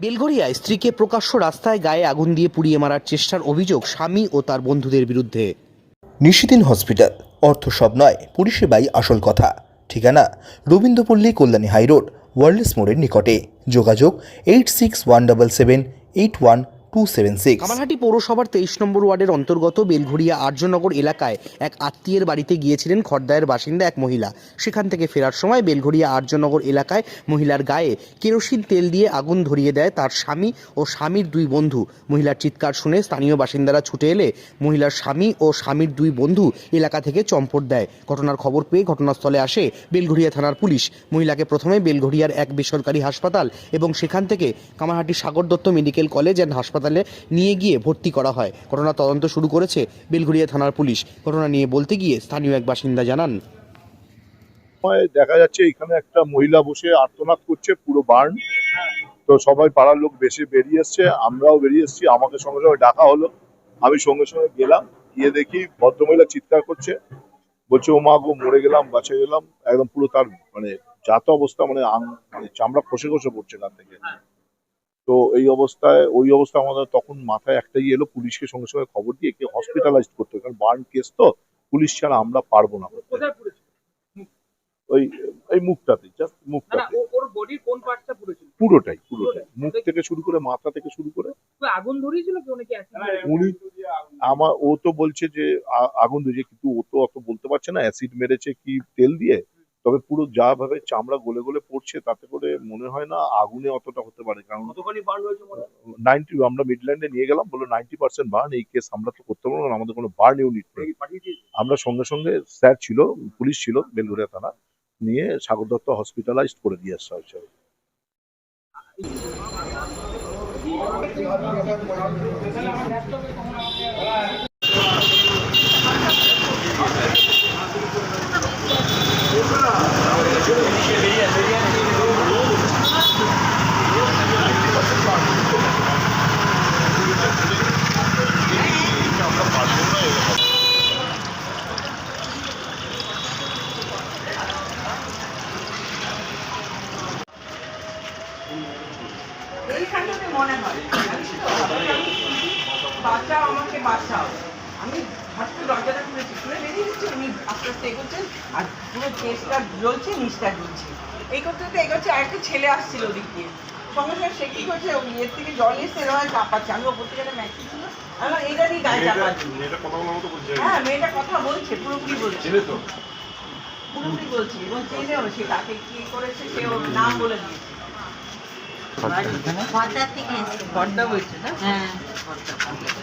বেলঘরিয়ায় স্ত্রীকে প্রকাশ্য রাস্তায় গায়ে আগুন দিয়ে পুড়িয়ে মারার চেষ্টার অভিযোগ স্বামী ও তার বন্ধুদের বিরুদ্ধে। নিশিদিন হসপিটাল, অর্থ সব নয়, পরিষেবাই আসল কথা। ঠিকানা, রবীন্দ্রপল্লী, কল্যাণী হাইরোড, ওয়ার্ল্ডস মোড়ের নিকটে। যোগাযোগ, eight six one double seven, eight one two seven six Kamarhati পৌরসভার তেইশ নম্বর ওয়ার্ডের অন্তর্গত বেলঘরিয়া আর্যনগর এলাকায় এক আত্মীয়ের বাড়িতে গিয়েছিলেন খড়দায়ের বাসিন্দা এক মহিলা। সেখান থেকে ফেরার সময় বেলঘরিয়া আর্যনগর এলাকায় মহিলার গায়ে কেরোসিন তেল দিয়ে আগুন ধরিয়ে দেয় তার স্বামী ও স্বামীর দুই বন্ধু। মহিলার চিৎকার শুনে স্থানীয় বাসিন্দারা ছুটে এলে মহিলার স্বামী ও স্বামীর দুই বন্ধু এলাকা থেকে চম্পট দেয়। ঘটনার খবর পেয়ে ঘটনাস্থলে আসে বেলঘরিয়া থানার পুলিশ। মহিলাকে প্রথমে বেলঘরিয়ার এক বেসরকারি হাসপাতাল এবং সেখান থেকে Kamarhati Sagar Dutta medical college and হাসপাতালে নিয়ে গিয়ে ভর্তি করা হয়। ঘটনা তদন্ত শুরু করেছে বেলঘরিয়া থানার পুলিশ। ঘটনা নিয়ে বলতে গিয়ে স্থানীয় এক বাসিন্দা জানান। দেখা যাচ্ছে এখানে একটা মহিলা বসে আর্তনাদ করছে পুরো বার্ন। তো সবাই পাড়ার লোক বেশি বেরিয়ে এসছে, আমরাও বেরিয়ে এসছি, আমাকে সঙ্গে সঙ্গে ডাকা হলো। আমি সঙ্গে সঙ্গে গেলাম, গিয়ে দেখি ভদ্রমহিলা চিৎকার করছে। বলছে ও মা গো, মরে গেলাম, বাঁচে গেলাম। একদম পুরো তার মানে যাত অবস্থা মানে মানে চামড়া খসে খসে পড়ছে তার থেকে। তো এই অবস্থায় ওই অবস্থা আমাদের তখন মাথায় একটাই এলো পুলিশকে সঙ্গে সঙ্গে খবর দিয়ে একে হসপিটালাইজ করতে হবে। কারণ বার্ন কেস তো পুলিশ ছাড়া আমরা পারব না। ওই এই মুখটাতে জাস্ট মুখটাতে। পুরোটাই পুরোটাই। মুখ থেকে শুরু করে মাথা থেকে শুরু করে। আগুন ধরিয়েছিল উনি আমার ও তো বলছে যে আগুন দিয়েছে কিন্তু ও তো অত বলতে পারছে না অ্যাসিড মেরেছে কি তেল দিয়ে? তবে পুরো যা ভাবে চামড়া গলে গলে পড়ছে তাতে করে মনে হয় না আগুনে অতটা হতে পারে। কারণ? নাইনটি আমরা মিডল্যান্ডে নিয়ে গেলাম বলল নাইনটি পার্সেন্ট বার্ন এই কেস আমরা তো করতে পারব না আমাদের কোনো বার্ন ইউনিট নেই। আমরা সঙ্গে সঙ্গে স্যার ছিল পুলিশ ছিল বেলঘরিয়া থানা নিয়ে সাগর দত্ত হসপিটালাইজ করে দিয়ে আসা হয়েছে এইখানটাতে মনে হয় বাঁচাও আমাকে বাঁচাও। আমি হাতটা দরজাটা খুলেছি। খুলে বেরিয়ে উনি আস্তে আস্তে এগোচ্ছেন আর পুরো চেষ্টা জ্বলছে নিচটা জ্বলছে। এই করতে করতে এগোচ্ছে আর একটা ছেলে আসছিল ওদিক দিয়ে। সঙ্গে সঙ্গে সে কি করছে ইয়ের থেকে জল এসে এরকম চাপাচ্ছে। আমি ওপর থেকে একটা ম্যাক্সি ছিল আমার এইটা দিয়ে গায়ে চাপাচ্ছি। হ্যাঁ মেয়েটা কথা বলছে পুরোপুরি বলছে। পুরোপুরি বলছে। এবং চেনেও সে কাকে কি করেছে সে ওর নাম বলে দিয়েছে খর্দা থেকে এসেছি। ঘরটা বলছে না হ্যাঁ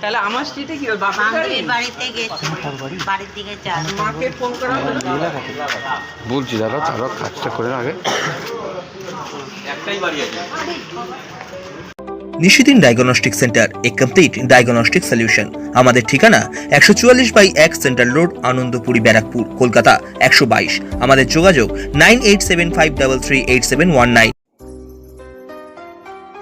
তাহলে আমার স্ট্রিটে কি ওর বাপের বাড়ি? বান্ধবীর বাড়িতে বাড়ির দিকে মাকে ফোন করা বলছি দাদা তারা কাজটা করে আগে। নিশিদিন ডায়াগনস্টিক সেন্টার এ কমপ্লিট ডায়াগনস্টিক সলিউশন। আমাদের ঠিকানা একশো চুয়াল্লিশ বাই এক সেন্ট্রাল রোড আনন্দপুরি ব্যারাকপুর কলকাতা একশো বাইশ। আমাদের যোগাযোগ nine eight seven five double three eight seven one nine.